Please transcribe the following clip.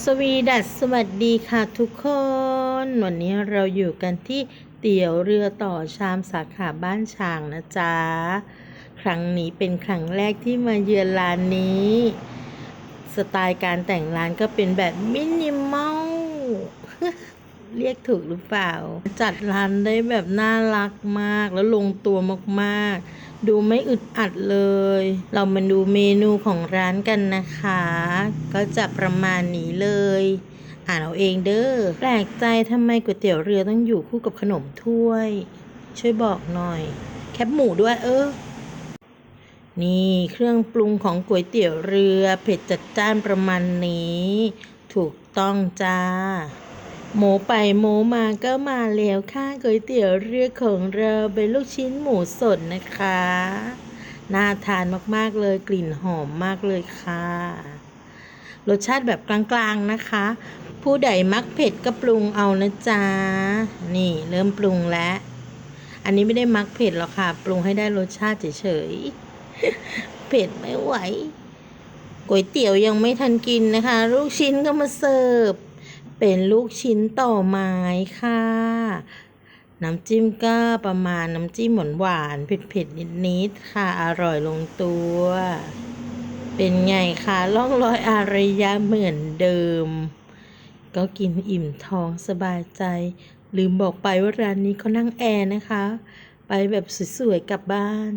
สวีดัสสวัสดีค่ะทุกคน วันนี้เราอยู่กันที่เตี๋ยวเรือต่อชามสาขาบ้านช้างนะจ๊ะ ครั้งนี้เป็นครั้งแรกที่มาเยือนร้านนี้ สไตล์การแต่งร้านก็เป็นแบบมินิมอลเรียกถูกหรือเปล่า จัดร้านได้แบบน่ารักมากแล้วลงตัวมากๆ ดูไม่อึดอัดเลย เรามาดูเมนูของร้านกันนะคะ ก็จะประมาณนี้เลย อ่านเอาเองเด้อ แปลกใจทำไมก๋วยเตี๋ยวเรือต้องอยู่คู่กับขนมถ้วย ช่วยบอกหน่อย แคบหมูด้วยเออ นี่เครื่องปรุงของก๋วยเตี๋ยวเรือเผ็ดจัดจ้านประมาณนี้ ถูกต้องจ้า หมูไปหมูมาก็มาแล้วค่ะก๋วยเตี๋ยวเรือของเราเป็นลูกชิ้นหมูสดนะคะ น่าทานมากๆเลยกลิ่นหอมมากเลยค่ะ รสชาติแบบกลางๆนะคะ ผู้ใดมักเผ็ดก็ปรุงเอานะจ๊ะ นี่เริ่มปรุงแล้ว อันนี้ไม่ได้มักเผ็ดหรอกค่ะ ปรุงให้ได้รสชาติเฉยๆ เผ็ดไม่ไหวก๋วยเตี๋ยวยังไม่ทันกินนะคะ ลูกชิ้นก็มาเสิร์ฟ เป็นลูกชิ้นต่อไม้ค่ะ น้ำจิ้มก็ประมาณน้ำจิ้มหวานเผ็ดๆนิดๆค่ะ อร่อยลงตัว เป็นไงคะล่องรอยอารยะเหมือนเดิม ก็กินอิ่มท้องสบายใจ ลืมบอกไปว่าร้านนี้เขานั่งแอร์นะคะ ไปแบบสวยๆกลับบ้าน